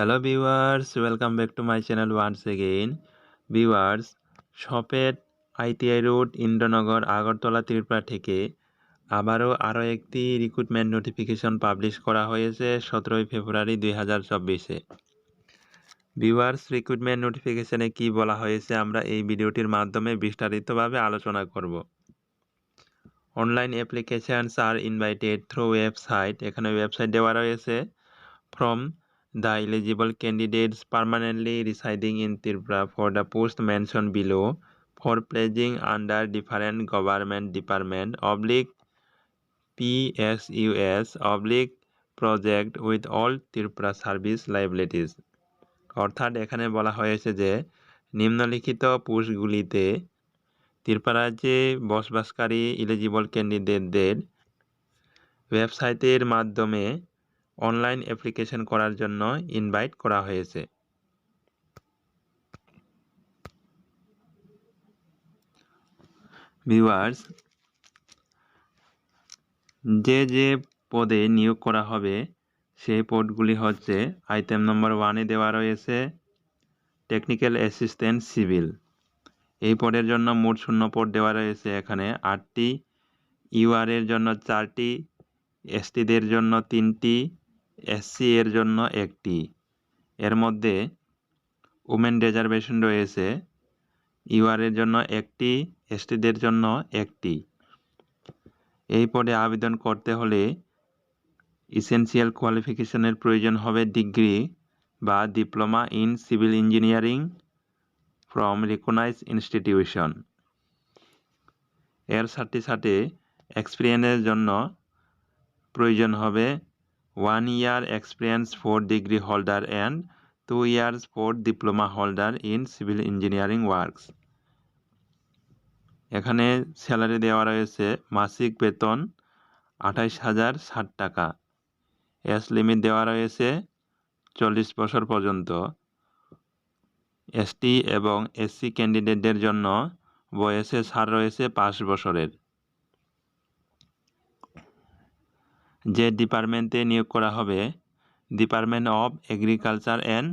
Hello viewers welcome back to my channel once again viewers শপেট ITI road Indranagar Agartala Tripura থেকে আবারও আরও একটি রিক্রুটমেন্ট নোটিফিকেশন পাবলিশ করা হয়েছে সতেরোই ফেব্রুয়ারি দুই হাজার চব্বিশে। ভিউয়ার্স রিক্রুটমেন্ট নোটিফিকেশনে কি বলা হয়েছে আমরা এই ভিডিওটির মাধ্যমে বিস্তারিতভাবে আলোচনা করব। Online applications are invited through website এখানে ওয়েবসাইট দেওয়া রয়েছে। From the eligible candidates permanently residing in Tripura for the post mentioned below for pledging under different government department oblique PSUS oblique project with all Tripura service liabilities অর্থাৎ এখানে বলা হয়েছে যে নিম্নলিখিত পোস্টগুলিতে ত্রিপুরা রাজ্যে বসবাসকারী ইলিজিবল ক্যান্ডিডেটদের ওয়েবসাইটের মাধ্যমে অনলাইন অ্যাপ্লিকেশন করার জন্য ইনভাইট করা হয়েছে। ভিউয়ার্স, যে যে পদে নিয়োগ করা হবে, সেই পদগুলি হচ্ছে আইটেম নম্বর ওয়ানে দেওয়া রয়েছে, টেকনিক্যাল অ্যাসিস্ট্যান্ট সিভিল। এই পদের জন্য মোট শূন্য পদ দেওয়া রয়েছে এখানে আটটি। ইউআরের জন্য চারটি, এসটিদের জন্য তিনটি এসসি এর জন্য একটি। এর মধ্যে উমেন রিজার্ভেশন রয়েছে। ইউআর এর জন্য একটি এসটিদের জন্য একটি। এই পদে আবেদন করতে হলে ইসেনশিয়াল কোয়ালিফিকেশনের প্রয়োজন হবে ডিগ্রি বা diploma in civil engineering from recognise institution এর সাথে সাথে এক্সপিরিয়েন্সের জন্য প্রয়োজন হবে one year experience for degree holder and two years for diploma holder in civil engineering works এখানে স্যালারি দেওয়া রয়েছে মাসিক বেতন আঠাইশ হাজার ষাট টাকা। এস লিমিট দেওয়া রয়েছে চল্লিশ বছর পর্যন্ত। এসটি এবং এসসি ক্যান্ডিডেটদের জন্য বয়সে ছাড় রয়েছে পাঁচ বছরের। যে ডিপার্টমেন্টে নিয়োগ করা হবে, department of agriculture and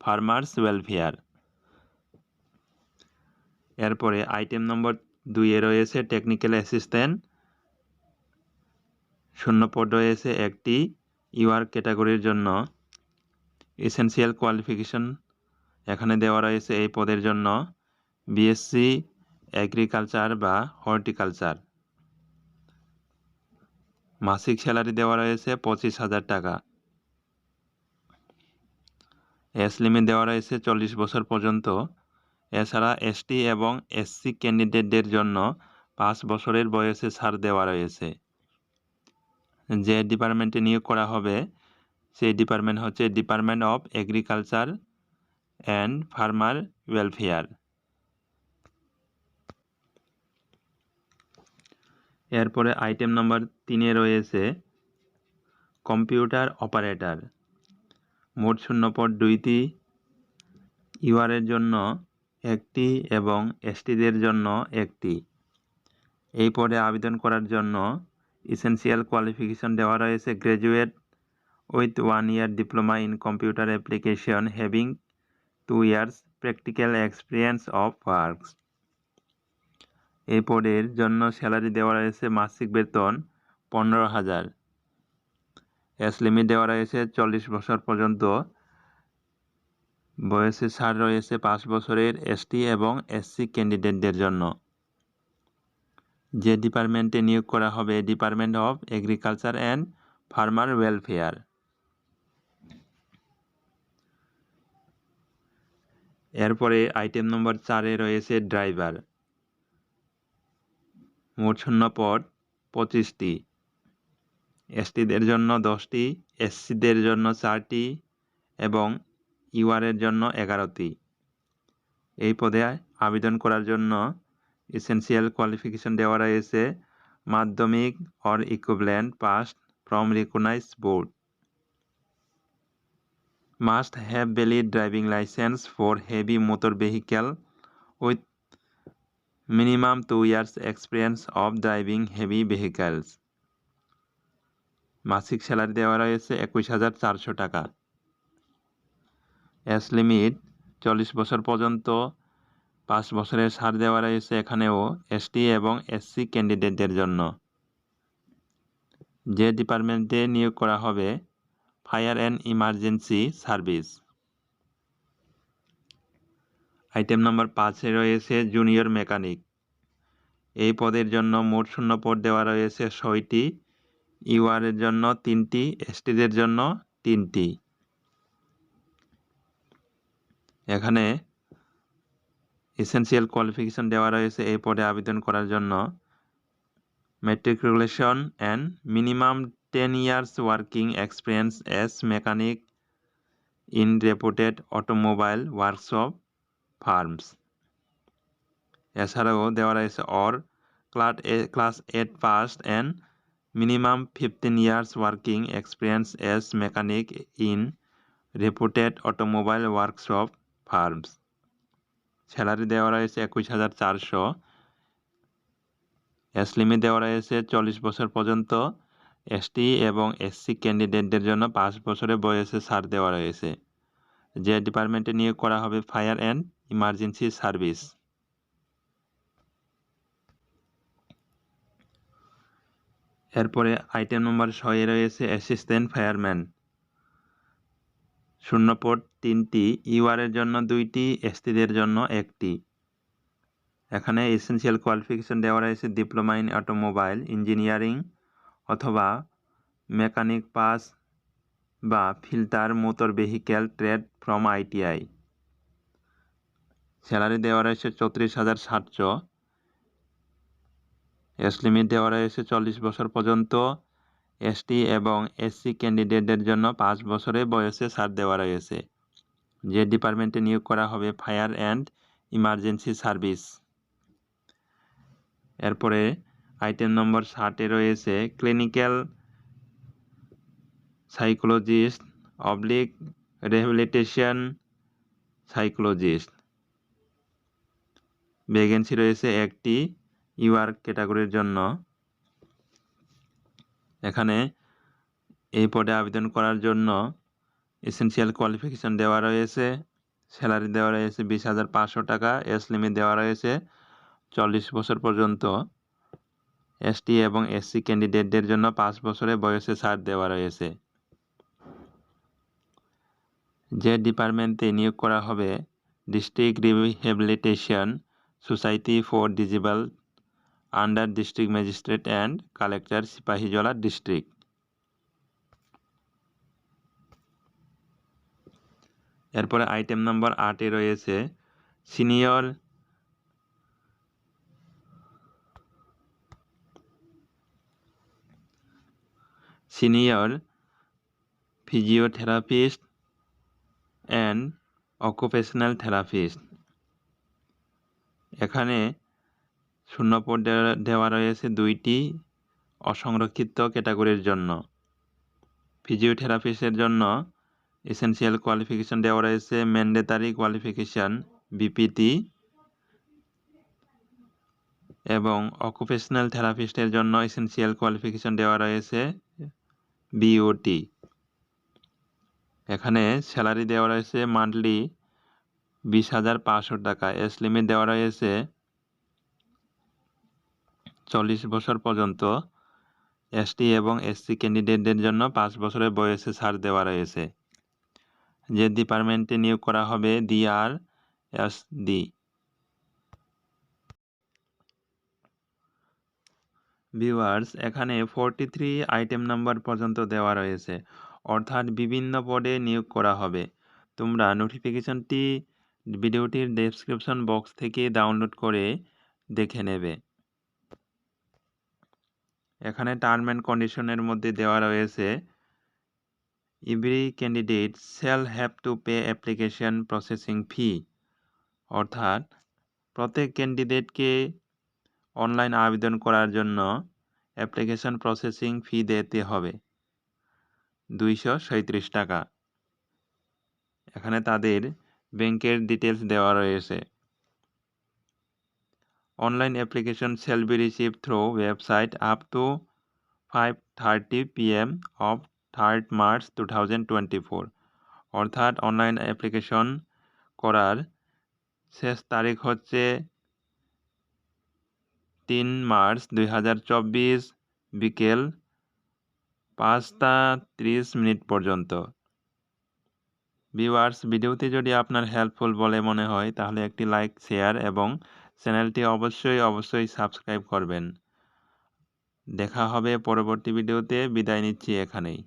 farmers welfare. এরপরে আইটেম নম্বর দুইয়ে রয়েছে টেকনিক্যাল অ্যাসিস্ট্যান্ট। শূন্য পদ রয়েছে একটি ইউআর ক্যাটাগরির জন্য। এসেন্সিয়াল কোয়ালিফিকেশন এখানে দেওয়া রয়েছে এই পদের জন্য। বিএসসি, এগ্রিকালচার বা হর্টিকালচার। মাসিক স্যালারি দেওয়া রয়েছে পঁচিশ হাজার টাকা। এস লিমিট দেওয়া রয়েছে চল্লিশ বছর পর্যন্ত। এছাড়া এসটি এবং এসসি ক্যান্ডিডেটদের জন্য পাঁচ বছরের বয়সে ছাড় দেওয়া রয়েছে। যে ডিপার্টমেন্টে নিয়োগ করা হবে, সেই ডিপার্টমেন্ট হচ্ছে department of agriculture and farmer welfare এরপরে আইটেম নাম্বার তিনে রয়েছে কম্পিউটার অপারেটর মোট শূন্যপদ দুইটি। ইউআরের জন্য একটি এবং এসটিদের জন্য একটি। এই পদে আবেদন করার জন্য ইসেন্সিয়াল কোয়ালিফিকেশন দেওয়া রয়েছে graduate with one year diploma in computer application having two years practical experience of works এই পদের জন্য স্যালারি দেওয়া রয়েছে মাসিক বেতন পনেরো হাজার। এস লিমিট দেওয়া রয়েছে চল্লিশ বছর পর্যন্ত। বয়সে ছাড় রয়েছে পাঁচ বছরের এসটি এবং এসসি ক্যান্ডিডেটদের জন্য। যে ডিপার্টমেন্টে নিয়োগ করা হবে, department of agriculture and farmer welfare. এরপরে আইটেম নম্বর চারে রয়েছে ড্রাইভার। মোট শূন্য পদ পঁচিশটি। এসটিদের জন্য দশটি এসসিদের জন্য চারটি এবং ইউআরের জন্য এগারোটি। এই পদে আবেদন করার জন্য এসেন্সিয়াল কোয়ালিফিকেশন দেওয়া রয়েছে মাধ্যমিক or equivalent pass from recognise board must have valid driving licence for heavy motor vehicle with minimum two years experience of driving heavy vehicles মাসিক স্যালারি দেওয়া রয়েছে একুশ হাজার চারশো টাকা। এস লিমিট চল্লিশ বছর পর্যন্ত পাঁচ বছরের ছাড় দেওয়া রয়েছে এখানেও এসটি এবং এসসি ক্যান্ডিডেটদের জন্য। যে ডিপার্টমেন্টে নিয়োগ করা হবে fire and emergency service item number পাঁচে রয়েছে জুনিয়র মেকানিক এই পদের জন্য মোট শূন্য পদ দেওয়া রয়েছে ছয়টি। ইউআরের জন্য তিনটি এসটিদের জন্য তিনটি। এখানে এসেন্সিয়াল কোয়ালিফিকেশন দেওয়া রয়েছে এই পদে আবেদন করার জন্য। Matriculation and minimum 10 years working experience as mechanic in reputed automobile workshop firms এছাড়াও দেওয়া রয়েছে or class class eight pass and minimum fifteen years working experience as mechanic in reputed automobile workshop firms salary দেওয়া রয়েছে একুশ হাজার চারশো। S limit দেওয়া রয়েছে চল্লিশ বছর পর্যন্ত এসটি এবং এসসি ক্যান্ডিডেটদের জন্য পাঁচ বছরের বয়সে ছাড় দেওয়া রয়েছে। যে ডিপার্টমেন্টে নিয়োগ করা হবে ফায়ার অ্যান্ড ইমার্জেন্সি সার্ভিস এরপরে আইটেম নম্বর ছয়ে রয়েছে অ্যাসিস্ট্যান্ট ফায়ারম্যান শূন্য পদ তিনটি ইউআরের জন্য দুইটি এসটিদের জন্য একটি। এখানে এসেনশিয়াল কোয়ালিফিকেশন দেওয়া রয়েছে ডিপ্লোমা ইন অটোমোবাইল ইঞ্জিনিয়ারিং অথবা মেকানিক পাস বা fitter motor vehicle trade from ITI salary দেওয়া রয়েছে চৌত্রিশ হাজার সাতশো। এস লিমিট দেওয়া রয়েছে চল্লিশ বছর পর্যন্ত। এসটি এবং এসসি ক্যান্ডিডেটদের জন্য পাঁচ বছরের বয়সে ছাড় দেওয়া রয়েছে যে ডিপার্টমেন্টে নিয়োগ করা হবে, ফায়ার অ্যান্ড ইমার্জেন্সি সার্ভিস। এরপরে আইটেম নম্বর ষাটে রয়েছে ক্লিনিক্যাল সাইকোলজিস্ট, অবলিক রিহ্যাবিলিটেশন সাইকোলজিস্ট। ভ্যাকেন্সি রয়েছে একটি ইউআর ক্যাটাগরির জন্য। এখানে এই পদে আবেদন করার জন্য এসেন্সিয়াল কোয়ালিফিকেশন দেওয়া রয়েছে স্যালারি দেওয়া রয়েছে বিশ হাজার পাঁচশো টাকা এস লিমিট দেওয়া রয়েছে চল্লিশ বছর পর্যন্ত। এসটি এবং এসসি ক্যান্ডিডেটদের জন্য পাঁচ বছরের বয়সে ছাড় দেওয়া রয়েছে। যে ডিপার্টমেন্টে নিয়োগ করা হবে district rehabilitation society for disable under district magistrate and collector Sepahijala district এরপরে আইটেম নম্বর আটে রয়েছে senior senior physiotherapist and occupational therapist এখানে শূন্যপদ দেওয়া রয়েছে দুইটি অসংরক্ষিত ক্যাটাগরির জন্য। ফিজিওথেরাপিস্টের জন্য এসেন্সিয়াল কোয়ালিফিকেশন দেওয়া রয়েছে ম্যান্ডেটারি কোয়ালিফিকেশান বিপিটি এবং অকুপেশনাল থেরাপিস্টের জন্য এসেন্সিয়াল কোয়ালিফিকেশন দেওয়া রয়েছে বিওটি এখানে স্যালারি দেওয়া রয়েছে মান্থলি বিশ হাজার পাঁচশো টাকা। এস লিমিট দেওয়া রয়েছে চল্লিশ বছর পর্যন্ত। এসটি এবং এসসি ক্যান্ডিডেটদের জন্য পাঁচ বছরের বয়সে ছাড় দেওয়া রয়েছে। যে ডিপার্টমেন্টে নিয়োগ করা হবে ডিআর এস ডি। ভিউয়ার্স, এখানে ফোরটি থ্রি আইটেম নাম্বার পর্যন্ত দেওয়া রয়েছে। অর্থাৎ বিভিন্ন পদে নিয়োগ করা হবে। তোমরা নোটিফিকেশনটি ভিডিওটির ডেসক্রিপশন বক্স থেকে ডাউনলোড করে দেখে নেবে। এখানে টার্ম অ্যান্ড কন্ডিশনের মধ্যে দেওয়া রয়েছে every candidate shall have to pay application processing fee অর্থাৎ প্রত্যেক ক্যান্ডিডেটকে অনলাইন আবেদন করার জন্য অ্যাপ্লিকেশন প্রসেসিং ফি দিতে হবে, দুইশো টাকা। এখানে তাদের ব্যাংকের ডিটেলস দেওয়া রয়েছে। Online application shall be received through website up to five thirty P M of third March two thousand twenty four অর্থাৎ অনলাইন অ্যাপ্লিকেশন করার শেষ তারিখ হচ্ছে তিন মার্চ দুই হাজার চব্বিশ বিকেল পাঁচটা ত্রিশ মিনিট পর্যন্ত। ভিউয়ার্স, ভিডিওটি যদি আপনার হেল্পফুল বলে মনে হয়, তাহলে একটি লাইক শেয়ার এবং চ্যানেলটি অবশ্যই অবশ্যই সাবস্ক্রাইব করবেন। দেখা হবে পরবর্তী ভিডিওতে। বিদায় নিচ্ছি এখানেই।